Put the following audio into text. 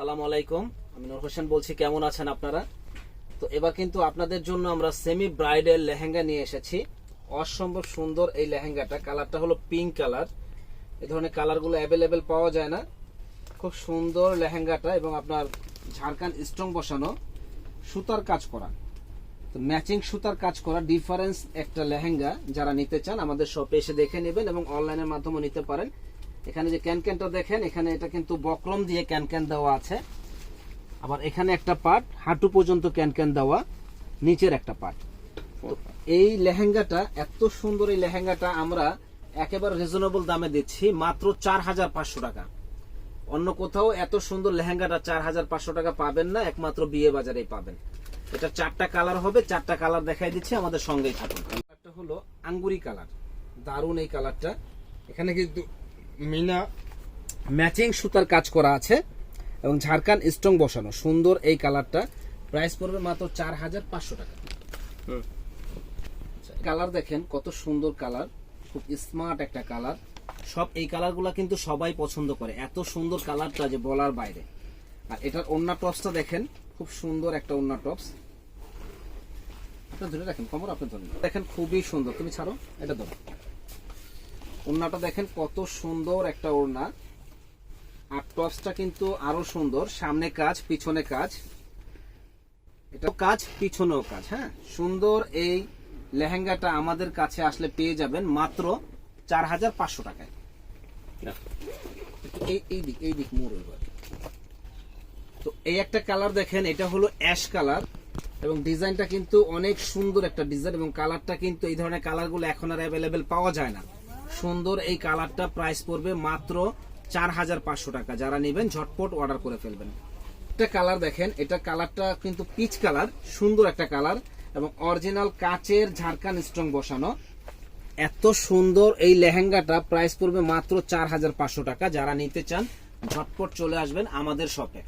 সালাম আলাইকুম। আমি নূর হোসেন বলছি, কেমন আছেন আপনারা? তো এবার কিন্তু আপনাদের জন্য আমরা সেমি ব্রাইডাল লেহেঙ্গা নিয়ে এসেছি। অসম্ভব সুন্দর এই লেহেঙ্গাটা। কালারটা হলো পিঙ্ক কালার এই ধরনের কালারগুলো অ্যাভেলেবেল পাওয়া যায় না। খুব সুন্দর লেহেঙ্গাটা এবং আপনার ঝাড়খান স্ট্রং বসানো। সুতার কাজ করা। তো ম্যাচিং সুতার কাজ করা। ডিফারেন্স একটা লেহেঙ্গা। যারা নিতে চান, আমাদের শপে এসে দেখে নেবেন এবং অনলাইনের মাধ্যমে নিতে পারেন। এখানে যে ক্যান ক্যানটা দেখেন, এখানে এটা কিন্তু বকলম দিয়ে ক্যান ক্যান দেওয়া আছে। আবার এখানে একটা পার্ট, হাঁটু পর্যন্ত ক্যান ক্যান দেওয়া, নিচের একটা পার্ট। এই লেহেঙ্গাটা, এত সুন্দর এই লেহেঙ্গাটা আমরা একেবারে রিজনেবল দামে দিচ্ছি, মাত্র চার হাজার পাঁচশো টাকা। অন্য কোথাও এত সুন্দর লেহেঙ্গাটা চার হাজার পাঁচশো টাকা পাবেন না, একমাত্র বিয়ে বাজারেই পাবেন। এটা চারটা কালার হবে, চারটা কালার দেখাই দিচ্ছি, আমাদের সঙ্গেই থাকুন। কালারটা হলো আঙ্গুরি কালার, দারুণ এই কালারটা। এখানে কিন্তু মিনা ম্যাচিং সুতার কাজ করা আছে এবং ঝাড়খান স্ট্রং বসানো। সুন্দর এই কালারটা। প্রাইস পড়বে মাত্র চার হাজার পাঁচশো টাকা। কালার দেখেন কত সুন্দর কালার। খুব স্মার্ট একটা কালার। সব এই কালারগুলো কিন্তু সবাই পছন্দ করে। এত সুন্দর কালারটা যে বলার বাইরে। আর এটার ওন্না টপসটা দেখেন খুব সুন্দর একটা ওন্না টপস আপনি ধরে রাখেন কমর আপনি ধরেন দেখেন খুবই সুন্দর। তুমি ছাড়ো এটা ধরো। ওড়নাটা দেখেন কত সুন্দর একটা ওড়না। আর টপসটা কিন্তু আরও সুন্দর। সামনে কাজ পিছনে কাজ। এটা কাজ পিছনেও কাজ হ্যাঁ? সুন্দর এই লেহেঙ্গাটা আমাদের কাছে আসলে পেয়ে যাবেন মাত্র চার হাজার পাঁচশো টাকায়। এই এই দিক এই দিক মোড় এবার। তো এই একটা কালার দেখেন এটা হলো অ্যাশ কালার এবং ডিজাইনটা কিন্তু অনেক সুন্দর একটা ডিজাইন এবং কালারটা কিন্তু এই ধরনের কালারগুলো এখন আর অ্যাভেলেবেল পাওয়া যায় না। সুন্দর এই কালারটা প্রাইস পড়বে মাত্র চার হাজার পাঁচশো টাকা। যারা নেবেন, ঝটপট অর্ডার করে ফেলবেন। একটা কালার দেখেন, এটা কালারটা কিন্তু পিচ কালার সুন্দর একটা কালার এবং অরিজিনাল কাচের ঝাড়খান স্ট্রং বসানো। এত সুন্দর এই লেহেঙ্গাটা প্রাইস পড়বে মাত্র চার হাজার পাঁচশো টাকা। যারা নিতে চান, ঝটপট চলে আসবেন আমাদের শপে